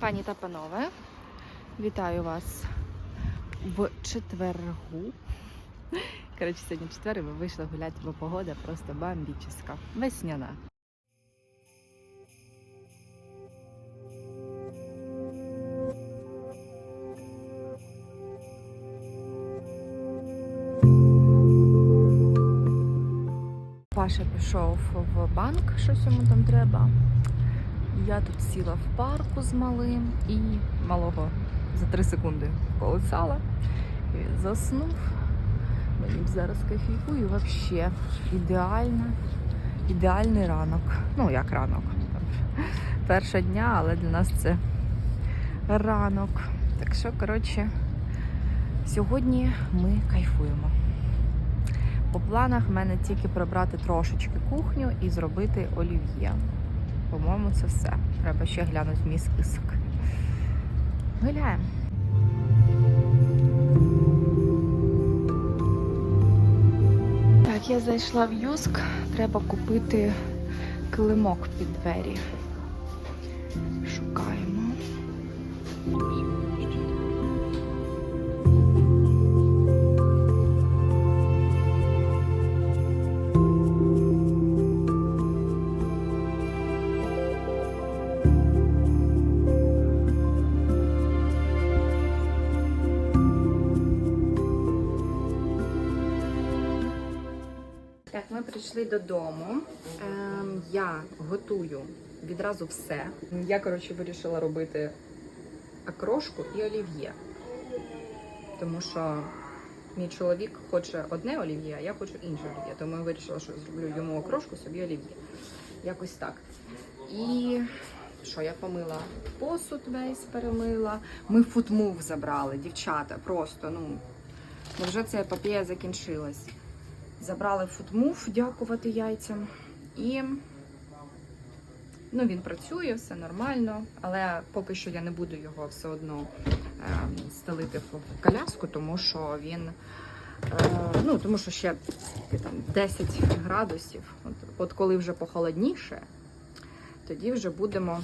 Пані та панове, вітаю вас в четвергу. Коротше, сьогодні четвер, і ми вийшли гуляти, бо погода просто бомбічна. Весняна. Паша пішов в банк, щось йому там треба. Я тут сіла в парку з малим і малого за три секунди колесала. І заснув. Мені б зараз кофійку і взагалі ідеальна, ідеальний ранок. Ну, як ранок. Перша дня, але для нас це ранок. Так що, коротше, сьогодні ми кайфуємо. По планах в мене тільки прибрати трошечки кухню і зробити олів'є. По-моєму, це все. Треба ще глянути мій список. Гуляємо. Так, я зайшла в Юск. Треба купити килимок під двері. Шукаємо. Так, ми прийшли додому. Ем, я готую відразу все. Я, коротше, вирішила робити окрошку і олів'є. Тому що мій чоловік хоче одне олів'є, а я хочу інше олів'є. Тому я вирішила, що зроблю йому окрошку, собі олів'є. Якось так. І що я помила посуд весь перемила. Ми футмув забрали, дівчата. Просто, ну, вже ця епопея закінчилась. Забрали футмув, дякувати яйцям. І ну, він працює, все нормально, але поки що я не буду його все одно е, стелити в коляску, тому що він. Е, ну, тому що ще там 10 градусів. От, от коли вже похолодніше, тоді вже будемо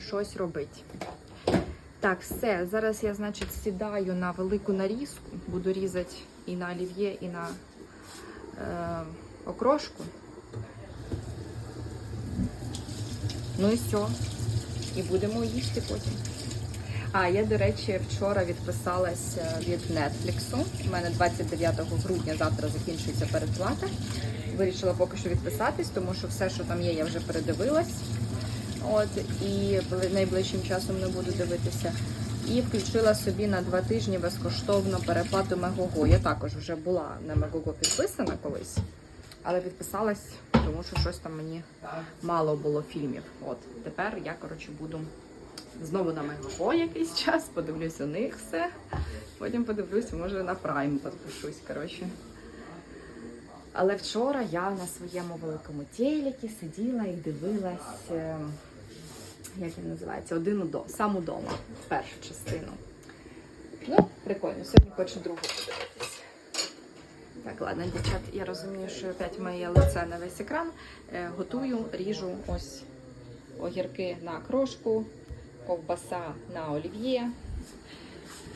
щось робити. Так, все. Зараз я, значить, сідаю на велику нарізку, буду різати і на олів'є, і на окрошку. Ну і все. І будемо їсти потім. А, я, до речі, вчора відписалась е, від Netflix. У мене 29 грудня завтра закінчується передплата. Вирішила поки що відписатись, тому що все, що там є, я вже передивилась. От, і найближчим часом не буду дивитися. І включила собі на два тижні безкоштовно переплату Мегого. Я також вже була на Мегого підписана колись, але підписалась, тому що щось там мені мало було фільмів. От тепер я коротше буду знову на Мегого якийсь час, подивлюсь у них все. Потім подивлюсь, може на Прайм підпишусь. коротше. Але вчора я на своєму великому телекі сиділа і дивилась. Як він називається, один удома, сам удома, першу частину. Ну, прикольно, сьогодні хочу другу подивитись. Так, ладно, дівчат, я розумію, що опять моє лице на весь екран. Е, готую, ріжу ось огірки на крошку, ковбаса на олів'є,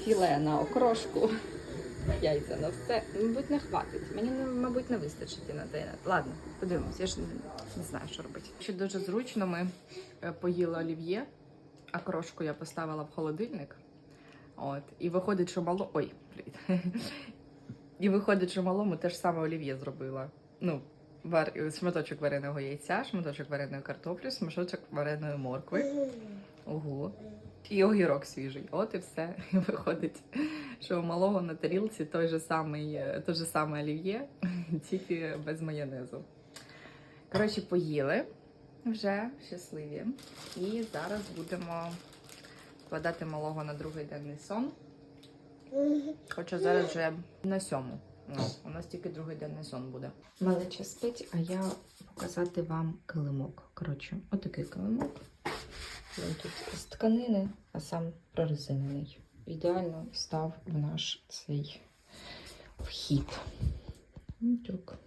філе на окрошку, яйця на все. Мабуть, не хватить. Мені, мабуть, не вистачить і на те. Ладно, подивимось, я ж не, не знаю, що робити. Ще дуже зручно ми е, поїли олів'є, а крошку я поставила в холодильник. От, і виходить, що мало. Ой, привіт. І виходить, що малому теж саме олів'є зробила. Ну, вар... шматочок вареного яйця, шматочок вареної картоплі, шматочок вареної моркви. Ого. І огірок свіжий. От і все. І виходить, що у малого на тарілці той же самий, е, той же саме олів'є, тільки без майонезу. Коротше, поїли вже щасливі. І зараз будемо вкладати малого на другий денний сон. Хоча зараз вже на сьому. Ну, у нас тільки другий денний сон буде. Малеча спить, а я показати вам килимок. Коротше, отакий килимок. Він тут з тканини, а сам прорезинений. Ідеально став в наш цей вхід. Так.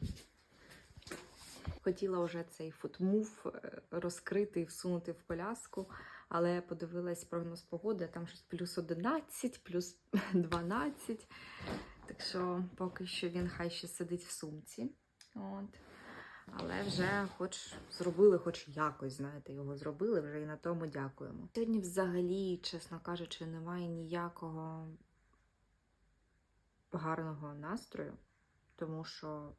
Хотіла вже цей футмув е, розкрити і всунути в коляску, Але подивилась прогноз погоди, там щось плюс 11, плюс 12. Так що поки що він хай ще сидить в сумці. От. Але вже хоч зробили, хоч якось, знаєте, його зробили, вже і на тому дякуємо. Сьогодні взагалі, чесно кажучи, немає ніякого гарного настрою, тому що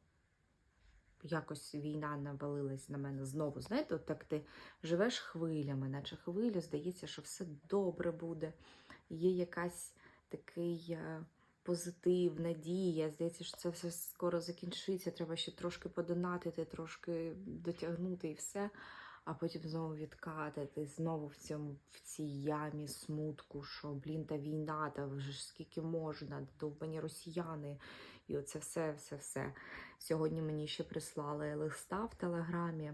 якось війна навалилась на мене знову. Знаєте, от так ти живеш хвилями, наче хвилю, здається, що все добре буде. Є якась такий е, позитив, надія. Здається, що це все скоро закінчиться. Треба ще трошки подонатити, трошки дотягнути і все. А потім знову відкатити, знову в цьому в цій ямі смутку, що блін, та війна, та вже ж скільки можна, довбані росіяни. І оце все, все, все. Сьогодні мені ще прислали листа в телеграмі.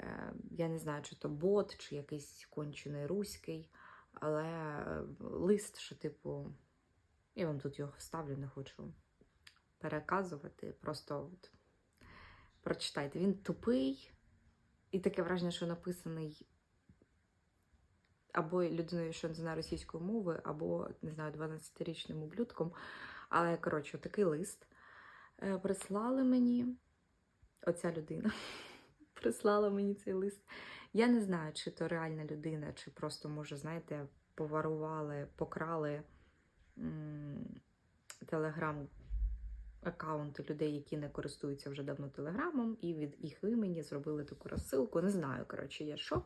Е, Я не знаю, чи то бот, чи якийсь кончений руський, але е, лист, що, типу, я вам тут його вставлю, не хочу переказувати. Просто от, прочитайте. Він тупий, і таке враження, що написаний або людиною, що не знає російської мови, або, не знаю, 12-річним ублюдком. Але, коротше, такий лист е, прислали мені. Оця людина прислала мені цей лист. Я не знаю, чи то реальна людина, чи просто, може, знаєте, поварували, покрали телеграм аккаунти людей, які не користуються вже давно телеграмом, і від їх імені зробили таку розсилку. Не знаю, коротше, я що.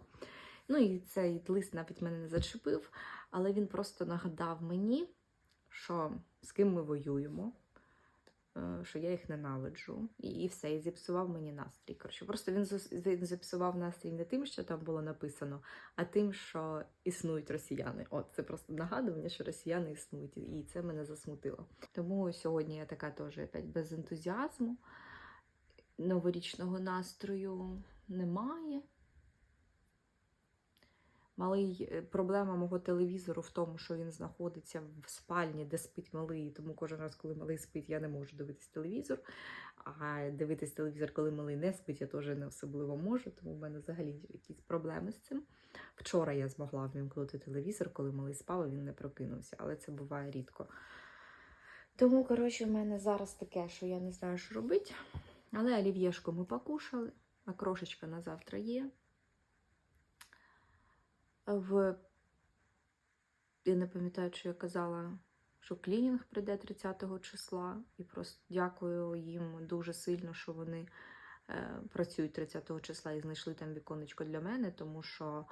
Ну і цей лист навіть мене не зачепив, але він просто нагадав мені, що з ким ми воюємо, що я їх ненавиджу, і, і все, і зіпсував мені настрій. Коротше, просто він, зіпсував настрій не тим, що там було написано, а тим, що існують росіяни. От це просто нагадування, що росіяни існують, і це мене засмутило. Тому сьогодні я така теж опять без ентузіазму, новорічного настрою немає. Малий е, проблема мого телевізору в тому, що він знаходиться в спальні, де спить малий. Тому кожен раз, коли малий спить, я не можу дивитись телевізор. А дивитись телевізор, коли малий не спить, я теж не особливо можу. Тому в мене взагалі якісь проблеми з цим. Вчора я змогла вімкнути телевізор, коли малий спав, він не прокинувся, але це буває рідко. Тому, коротше, в мене зараз таке, що я не знаю, що робити. Але олів'єшку ми покушали, а крошечка на завтра є. В... Я не пам'ятаю, що я казала, що клінінг прийде 30-го числа. І просто дякую їм дуже сильно, що вони е, працюють 30-го числа і знайшли там віконечко для мене, тому що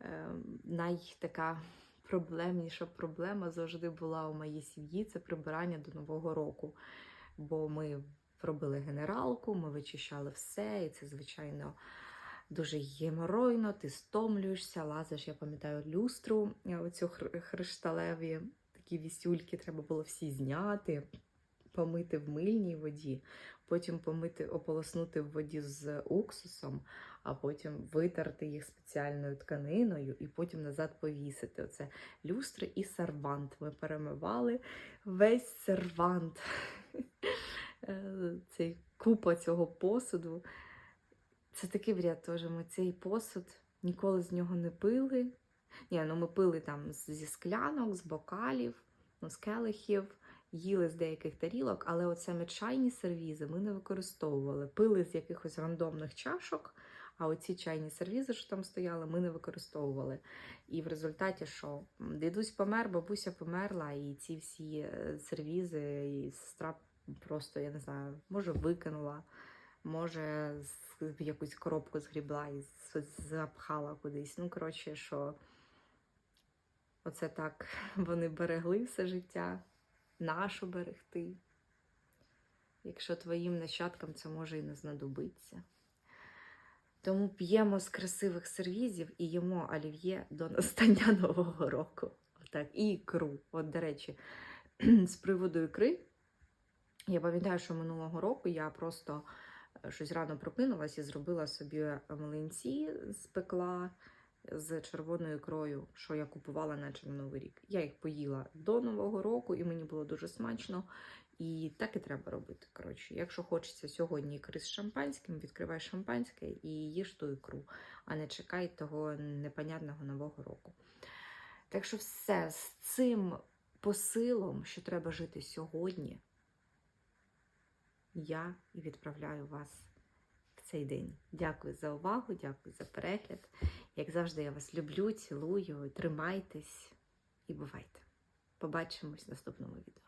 е, найтака проблемніша проблема завжди була у моїй сім'ї це прибирання до Нового року. Бо ми робили генералку, ми вичищали все, і це, звичайно, дуже геморойно, ти стомлюєшся, лазиш, я пам'ятаю, люстру, е, оцю хришталеві такі вісюльки, треба було всі зняти, помити в мильній воді, потім помити, ополоснути в воді з уксусом, а потім витерти їх спеціальною тканиною і потім назад повісити. Оце люстри і сервант. Ми перемивали весь сервант. Е, Цей купа цього посуду. Це такий бред теж. Ми цей посуд ніколи з нього не пили. Ні, ну ми пили там зі склянок, з бокалів, ну, з келихів, їли з деяких тарілок, але от саме чайні сервізи ми не використовували. Пили з якихось рандомних чашок, а оці чайні сервізи, що там стояли, ми не використовували. І в результаті, що дідусь помер, бабуся померла, і ці всі е, сервізи, і сестра просто, я не знаю, може викинула, може в якусь коробку згрібла і запхала кудись. Ну, коротше, що оце так вони берегли все життя, нашу берегти. Якщо твоїм нащадкам це може і не знадобиться. Тому п'ємо з красивих сервізів і їмо олів'є до настання Нового року. Отак. І ікру. От, до речі, з приводу ікри, я пам'ятаю, що минулого року я просто щось рано прокинулась і зробила собі млинці, спекла з червоною ікрою, що я купувала наче на Новий рік. Я їх поїла до Нового року, і мені було дуже смачно. І так і треба робити. Коротше, якщо хочеться сьогодні ікри з шампанським, відкривай шампанське і їж ту ікру, а не чекай того непонятного нового року. Так що все з цим посилом, що треба жити сьогодні, я і відправляю вас в цей день. Дякую за увагу, дякую за перегляд. Як завжди, я вас люблю, цілую, тримайтесь і бувайте. Побачимось в наступному відео.